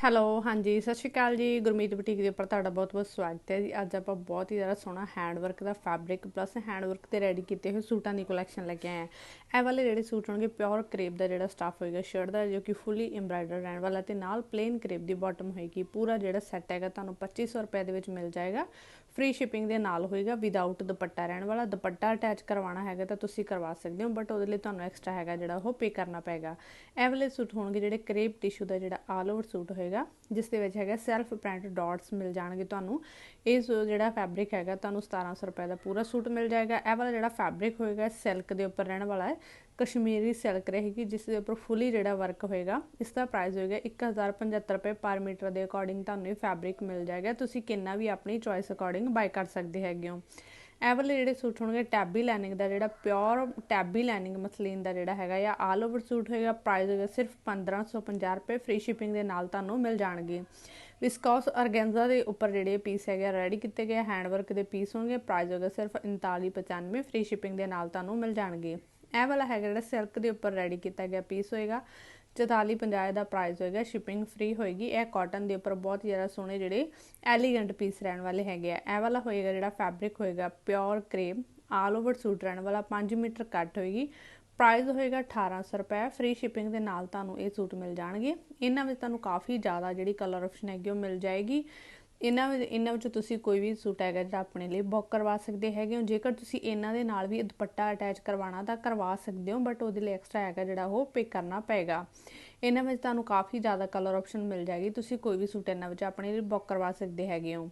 Hello ਹਾਂਜੀ, ਸਤਿ ਸ਼੍ਰੀ ਅਕਾਲ ਜੀ। ਗੁਰਮੀਤ ਬੁਟੀਕ ਦੇ ਉੱਪਰ ਤੁਹਾਡਾ ਬਹੁਤ-ਬਹੁਤ ਸਵਾਗਤ ਹੈ ਜੀ। ਅੱਜ ਆਪਾਂ ਬਹੁਤ ਹੀ ਜ਼ਿਆਦਾ ਸੋਹਣਾ ਹੈਂਡ ਵਰਕ ਦਾ ਫੈਬਰਿਕ ਪਲੱਸ ਹੈਂਡ ਵਰਕ ਤੇ ਰੈਡੀ ਕੀਤੇ ਹੋਏ ਸੂਟਾਂ ਦੀ ਕਲੈਕਸ਼ਨ ਲੈ ਕੇ ਆਏ ਆ ਇਹ ਵਾਲੇ ਜਿਹੜੇ ਸੂਟ ਹੋਣਗੇ ਪਿਓਰ ਕਰੇਪ ਦਾ ਜਿਹੜਾ ਸਟਾਫ ਹੋਏਗਾ ਸ਼ਰਟ ਦਾ, ਜੋ ਕਿ ਫੁੱਲੀ ਐਮਬ੍ਰਾਇਡਰ ਰਹਿਣ ਵਾਲਾ ਤੇ ਨਾਲ ਪਲੇਨ ਕਰੇਪ ਦੀ ਬਾਟਮ ਹੋਏਗੀ। ਪੂਰਾ ਜਿਹੜਾ ਸੈੱਟ ਹੈਗਾ, ਤੁਹਾਨੂੰ 2500 ਰੁਪਏ ਦੇ ਵਿੱਚ ਮਿਲ ਜਾਏਗਾ। ਫ੍ਰੀ ਸ਼ਿਪਿੰਗ ਦੇ ਨਾਲ ਹੋਏਗਾ ਵਿਦਆਊਟ ਦੁਪੱਟਾ ਰਹਿਣ ਵਾਲਾ। ਦੁਪੱਟਾ ਅਟੈਚ ਕਰਵਾਉਣਾ ਹੈਗਾ ਤਾਂ ਤੁਸੀਂ ਕਰਵਾ ਸਕਦੇ ਹੋ ਬਟ ਉਹਦੇ ਲਈ ਤੁਹਾਨੂੰ ਐਕਸਟਰਾ ਹੈਗਾ ਜਿਹੜਾ ਉਹ ਪੇ ਕਰਨਾ ਪਏਗਾ। ਇਹ ਵਾਲੇ ਸੂਟ ਹੋਣਗੇ ਜਿਹੜੇ ਕਰੇਪ ਟਿਸ਼ੂ ਦਾ ਜਿਹੜਾ ਆਲ ਓਵਰ ਸੂਟ ਹੋਏਗਾ ਜਿਸ ਦੇ ਵਿੱਚ ਹੈਗਾ ਸੈਲਫ ਪ੍ਰਿੰਟ ਡਾਟਸ ਮਿਲ ਜਾਣਗੇ ਤੁਹਾਨੂੰ। ਇਹ ਜਿਹੜਾ ਫੈਬਰਿਕ ਹੈਗਾ, ਤੁਹਾਨੂੰ 1700 ਰੁਪਏ ਦਾ ਪੂਰਾ ਸੂਟ ਮਿਲ ਜਾਏਗਾ। ਇਹ ਵਾਲਾ ਜਿਹੜਾ ਫੈਬਰਿਕ ਹੋਏਗਾ ਸਿਲਕ ਦੇ ਉੱਪਰ ਰਹਿਣ ਵਾਲਾ ਹੈ। ਕਸ਼ਮੀਰੀ ਸਿਲਕ ਰਹੇਗੀ, ਜਿਸ ਦੇ ਉੱਪਰ ਫੁੱਲੀ ਜਿਹੜਾ ਵਰਕ ਹੋਏਗਾ, ਇਸ ਦਾ ਪ੍ਰਾਈਸ ਹੋਏਗਾ 1075 ਰੁਪਏ ਪਰ ਮੀਟਰ ਦੇ ਅਕੋਰਡਿੰਗ ਤੁਹਾਨੂੰ ਇਹ ਫੈਬਰਿਕ ਮਿਲ ਜਾਏਗਾ। ਤੁਸੀਂ ਕਿੰਨਾ ਵੀ ਆਪਣੀ ਚੋਇਸ ਅਕੋਰਡਿੰਗ ਬਾਈ ਕਰ ਸਕਦੇ ਹੈਗੇ ਹੋ। ਇਹ ਵਾਲੇ ਜਿਹੜੇ ਸੂਟ ਹੋਣਗੇ ਟੈਬੀ ਲਾਈਨਿੰਗ ਦਾ ਜਿਹੜਾ ਪਿਓਰ ਟੈਬੀ ਲਾਈਨਿੰਗ ਮਸਲੀਨ ਦਾ ਜਿਹੜਾ ਹੈਗਾ, ਜਾਂ ਆਲ ਓਵਰ ਸੂਟ ਹੋਏਗਾ ਪ੍ਰਾਈਸ ਹੋਏਗਾ ਸਿਰਫ 1550 ਰੁਪਏ ਫ੍ਰੀ ਸ਼ਿਪਿੰਗ ਦੇ ਨਾਲ ਤੁਹਾਨੂੰ ਮਿਲ ਜਾਣਗੇ। ਵਿਸਕੋਸ ਆਰਗੈਂਜ਼ਾ ਦੇ ਉੱਪਰ ਜਿਹੜੇ ਪੀਸ ਹੈਗੇ ਰੈਡੀ ਕੀਤੇ ਗਏ ਹੈਂਡ ਵਰਕ ਦੇ ਪੀਸ ਹੋਣਗੇ ਪ੍ਰਾਈਸ ਹੋਗਾ ਸਿਰਫ 3995 ਫ੍ਰੀ ਸ਼ਿਪਿੰਗ ਦੇ ਨਾਲ ਤੁਹਾਨੂੰ ਮਿਲ ਜਾਣਗੇ। ਇਹ ਵਾਲਾ ਹੈਗਾ ਜਿਹੜਾ ਸਿਲਕ ਦੇ ਉੱਪਰ ਰੈਡੀ ਕੀਤਾ ਗਿਆ ਪੀਸ ਹੋਏਗਾ। 4450 ਦਾ ਪ੍ਰਾਈਸ ਹੋਏਗਾ ਸ਼ਿਪਿੰਗ ਫ੍ਰੀ ਹੋਏਗੀ। ਇਹ ਕਾਟਨ ਦੇ ਉੱਪਰ ਬਹੁਤ ਜ਼ਿਆਦਾ ਸੋਹਣੇ ਜਿਹੜੇ ਐਲੀਗੈਂਟ ਪੀਸ ਰਹਿਣ ਵਾਲੇ ਹੈਗੇ ਆ। ਇਹ ਵਾਲਾ ਹੋਏਗਾ ਜਿਹੜਾ ਫੈਬਰਿਕ ਹੋਏਗਾ pure crepe all over suit ਰਹਿਣ ਵਾਲਾ 5 ਮੀਟਰ ਕੱਟ ਹੋਏਗੀ। ਪ੍ਰਾਈਸ ਹੋਏਗਾ 1800 ਰੁਪਏ ਫ੍ਰੀ ਸ਼ਿਪਿੰਗ ਦੇ ਨਾਲ ਤੁਹਾਨੂੰ ਇਹ ਸੂਟ ਮਿਲ ਜਾਣਗੇ। ਇਹਨਾਂ ਵਿੱਚ ਤੁਹਾਨੂੰ ਕਾਫੀ ਜ਼ਿਆਦਾ ਜਿਹੜੀ ਕਲਰ ਆਪਸ਼ਨ ਹੈਗੀ ਉਹ ਮਿਲ ਜਾਏਗੀ। ਇਹਨਾਂ ਵਿੱਚ ਇਹਨਾਂ ਵਿੱਚ ਤੁਸੀਂ ਕੋਈ ਵੀ ਸੂਟ ਹੈਗਾ ਜਿਹੜਾ ਆਪਣੇ ਲਈ ਬੁੱਕ ਕਰਵਾ ਸਕਦੇ ਹੈਗੇ ਹੋ। ਜੇਕਰ ਤੁਸੀਂ ਇਹਨਾਂ ਦੇ ਨਾਲ ਵੀ ਦੁਪੱਟਾ ਅਟੈਚ ਕਰਵਾਉਣਾ ਤਾਂ ਕਰਵਾ ਸਕਦੇ ਹੋ ਬਟ ਉਹਦੇ ਲਈ ਐਕਸਟਰਾ ਹੈਗਾ ਜਿਹੜਾ ਉਹ ਪੇ ਕਰਨਾ ਪਏਗਾ। ਇਹਨਾਂ ਵਿੱਚ ਤੁਹਾਨੂੰ ਕਾਫੀ ਜ਼ਿਆਦਾ ਕਲਰ ਆਪਸ਼ਨ ਮਿਲ ਜਾਏਗੀ। ਤੁਸੀਂ ਕੋਈ ਵੀ ਸੂਟ ਇਹਨਾਂ ਵਿੱਚ ਆਪਣੇ ਲਈ ਬੁੱਕ ਕਰਵਾ ਸਕਦੇ ਹੈਗੇ ਹੋ।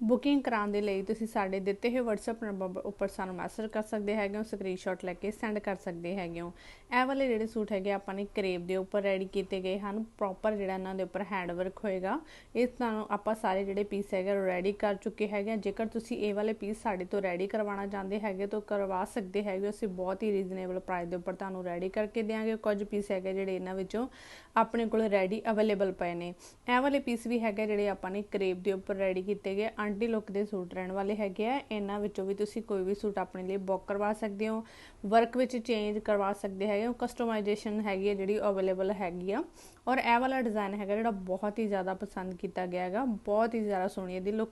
ਬੁਕਿੰਗ ਕਰਾਉਣ ਦੇ ਲਈ ਤੁਸੀਂ ਸਾਡੇ ਦਿੱਤੇ ਹੋਏ WhatsApp ਨੰਬਰ ਉੱਪਰ ਸਾਨੂੰ ਮੈਸੇਜ ਕਰ ਸਕਦੇ ਹੈਗੇ ਹੋ ਸਕਰੀਨਸ਼ਾਟ ਲੈ ਕੇ ਸੈਂਡ ਕਰ ਸਕਦੇ ਹੈਗੇ ਹੋ। ਇਹ ਵਾਲੇ ਜਿਹੜੇ ਸੂਟ ਹੈਗੇ ਆਪਾਂ ਨੇ ਕਰੇਬ ਦੇ ਉੱਪਰ ਰੈਡੀ ਕੀਤੇ ਗਏ ਹਨ ਪ੍ਰੋਪਰ ਜਿਹੜਾ ਇਹਨਾਂ ਦੇ ਉੱਪਰ ਹੈਂਡ ਵਰਕ ਹੋਏਗਾ। ਇਸ ਤੁਹਾਨੂੰ ਆਪਾਂ ਸਾਰੇ ਜਿਹੜੇ ਪੀਸ ਹੈਗੇ ਰੈਡੀ ਕਰ ਚੁੱਕੇ ਹੈਗੇ ਜੇਕਰ ਤੁਸੀਂ ਇਹ ਵਾਲੇ ਪੀਸ ਸਾਡੇ ਤੋਂ ਰੈਡੀ ਕਰਵਾਉਣਾ ਚਾਹੁੰਦੇ ਹੈਗੇ ਤਾਂ ਕਰਵਾ ਸਕਦੇ ਹੈਗੇ ਅਸੀਂ ਬਹੁਤ ਹੀ ਰੀਜ਼ਨੇਬਲ ਪ੍ਰਾਈਸ ਦੇ ਉੱਪਰ ਤੁਹਾਨੂੰ ਰੈਡੀ ਕਰਕੇ ਦੇਵਾਂਗੇ ਕੁਝ ਪੀਸ ਹੈਗੇ ਜਿਹੜੇ ਇਹਨਾਂ ਵਿੱਚੋਂ ਆਪਣੇ ਕੋਲ ਰੈਡੀ ਅਵੇਲੇਬਲ ਪਏ ਨੇ। ਇਹ ਵਾਲੇ ਪੀਸ ਵੀ ਹੈਗੇ ਜਿਹੜੇ ਆਪਾਂ ਨੇ ਕਰੇਬ ਦੇ ਉੱਪਰ ਰੈਡੀ ਕੀਤੇ ਗਏ। ਆਂਟੀ ਲੁੱਕ ਦੇ ਸੂਟ ਰਹਿਣ ਵਾਲੇ ਹੈਗੇ ਆ, ਇਹਨਾਂ ਵਿੱਚੋਂ ਵੀ ਤੁਸੀਂ ਕੋਈ ਵੀ ਸੂਟ ਆਪਣੇ ਲਈ ਬੁੱਕ ਕਰਵਾ ਸਕਦੇ ਹੋ, ਵਰਕ ਵਿੱਚ ਚੇਂਜ ਕਰਵਾ ਸਕਦੇ ਹੈਗੇ ਹੋ, ਕਸਟਮਾਈਜੇਸ਼ਨ ਹੈਗੀ ਹੈ ਜਿਹੜੀ ਅਵੇਲੇਬਲ ਹੈਗੀ ਆ। ਔਰ ਇਹ ਵਾਲਾ ਡਿਜ਼ਾਈਨ ਹੈਗਾ ਜਿਹੜਾ ਬਹੁਤ ਹੀ ਜ਼ਿਆਦਾ ਪਸੰਦ ਕੀਤਾ ਗਿਆ ਹੈਗਾ, ਬਹੁਤ ਹੀ ਜ਼ਿਆਦਾ ਸੋਹਣੀ ਇਹਦੀ ਲੁੱਕ